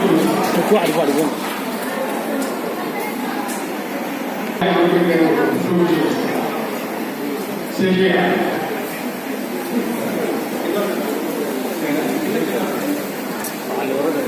그거 알고 알고. 세계 아, 여러 대.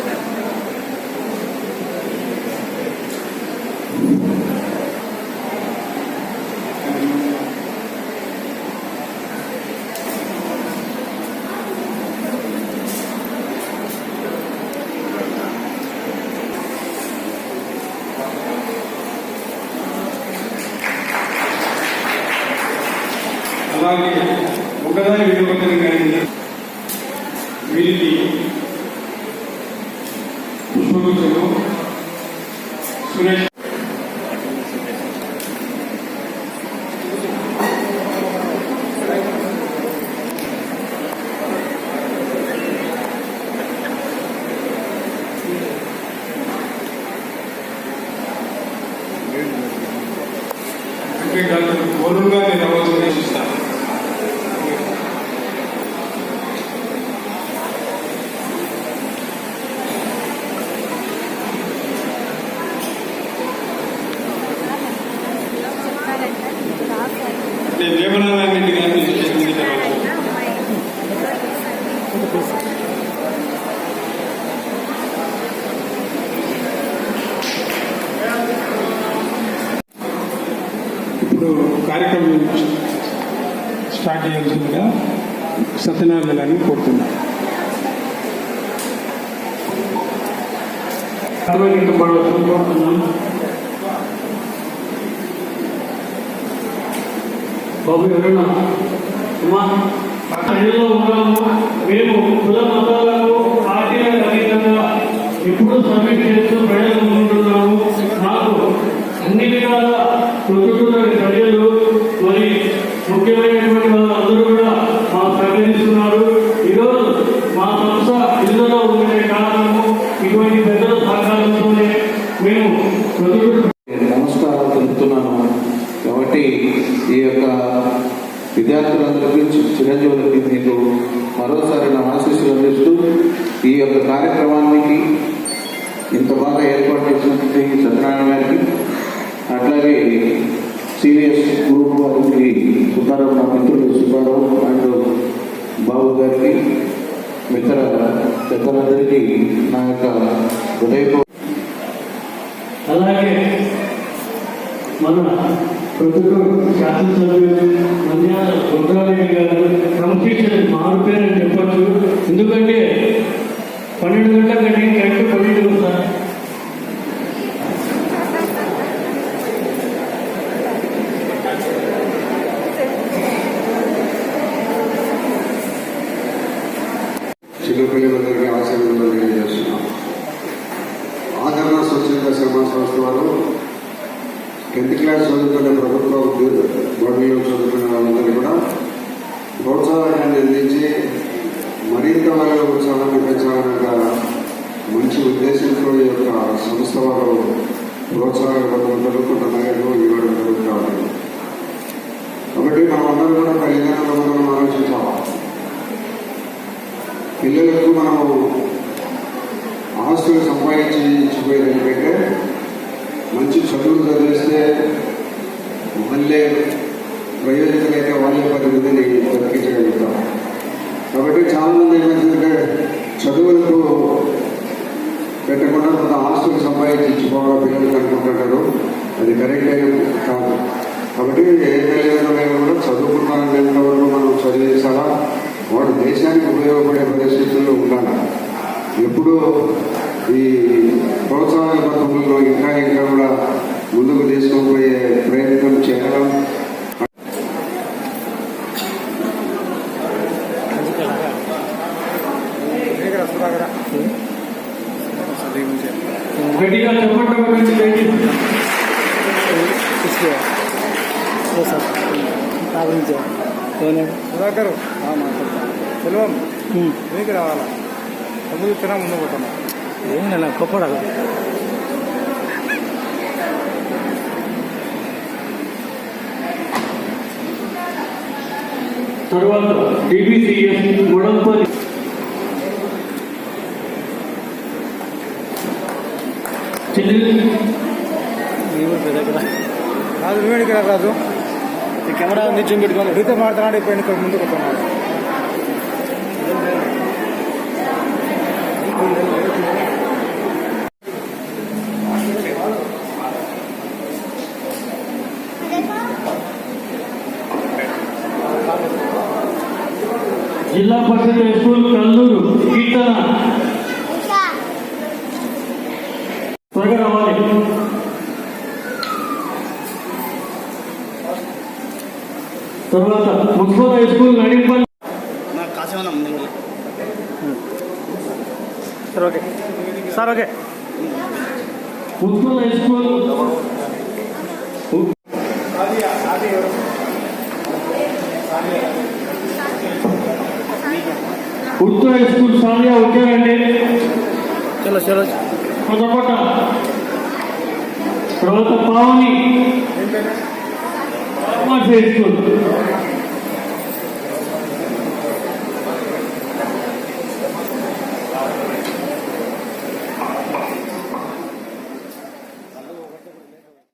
అలాగే ఒకదాని విలువకని కానీ వీరికి సురేష్ అంటే వరుణ్ ఇప్పుడు కార్యక్రమం స్టార్ట్ చేయాల్సిందిగా సత్యనారాయణ కోరుతున్నాను కోరుతున్నాం. బాబు ఎవరైనా అమ్మా ప్రజల్లో ఉన్నాము మేము విద్యార్థులందరికీ చిరంజీవులకి మీకు మరోసారి నా ఆశీస్సులు అందిస్తూ ఈ యొక్క కార్యక్రమానికి ఇంత బాగా ఏర్పాటు చేసినటువంటి సత్యనారాయణ గారికి అట్లాగే సీరియస్ గ్రూప్ వారికి సుబ్బారావు నా మిత్రులు సుబ్బారావు అండ్ బాబు గారికి మిత్ర పెద్దలందరికీ నా యొక్క హృదయపూర్వక అలాగే మన ప్రభుత్వం శాసనసభ్యులు మన్యాల రుద్రారెడ్డి గారు క్రమశిక్షణ మారు పేరు అని చెప్పచ్చు. ఎందుకంటే పన్నెండు గంటల కంటే కరెక్ట్ పన్నెండు సార్? చిన్నపిల్లలందరికీ ఆశీర్వాదాలు తెలియజేస్తున్నాం. ఆదరణ స్వచ్ఛంద సేవా సంస్థ వారు టెన్త్ క్లాస్ చదువుకునే ప్రభుత్వ బోర్డులో చదువుతున్న చదువుకునే వాళ్ళందరూ కూడా ప్రోత్సాహాన్ని అందించి మరింత వాళ్ళ ఉత్సాహాన్ని పెంచాలన్న మంచి ఉద్దేశంతో ఈ యొక్క సంస్థ వారు ప్రోత్సాహం పథకాలు మళ్ళీ ప్రయోజకులైతే వాళ్ళే పది మందిని బతికించగలుగుతాం కాబట్టి చాలామంది ఏమైందంటే చదువులకు పెట్టకుండా కొంత ఆస్తులు సంపాదించుకోవాలి ఇచ్చిపోవాలని పిల్లలకు అనుకుంటుంటారు అది కరెక్ట్ కాదు. కాబట్టి ఏ తల్లిదండ్రులైనా కూడా చదువుకున్నారనేంత వరకు మనం చదివేసాలా వాడు దేశానికి ఉపయోగపడే పరిస్థితుల్లో ఉండాలి. ఎప్పుడూ ఈ ప్రోత్సాహ పథకంలో ఇంకా ఇంకా కూడా ముందుకు తీసుకుపోయే ప్రయత్నం చేయడం గట్టిగా సుధాకర్ సెల్వం మీకు రావాలా? డబ్బులు ఇచ్చినా ముందు పోతున్నా ఏమన్నా గొప్పడా తర్వాత డిబిసిఎస్ గుడంపల్లి రాజు మేము ఇక్కడ రాజు. ఈ కెమెరా నిల్చొని పెట్టుకోండి మీతో మాట్లాడి ఇప్పుడు ఇక్కడ ముందుకు వస్తున్నాడు? జిల్లా పరిషత్ హై స్కూల్ కల్లూరు కీర్తన త్వరగా రావాలి తర్వాత municipal high school Nadimpalli sir okay. Sir okay. Municipal high school Urdu high school Sania వచ్చారండి చలో చలో. కొత్తకోట తర్వాత పావని. Commerce high school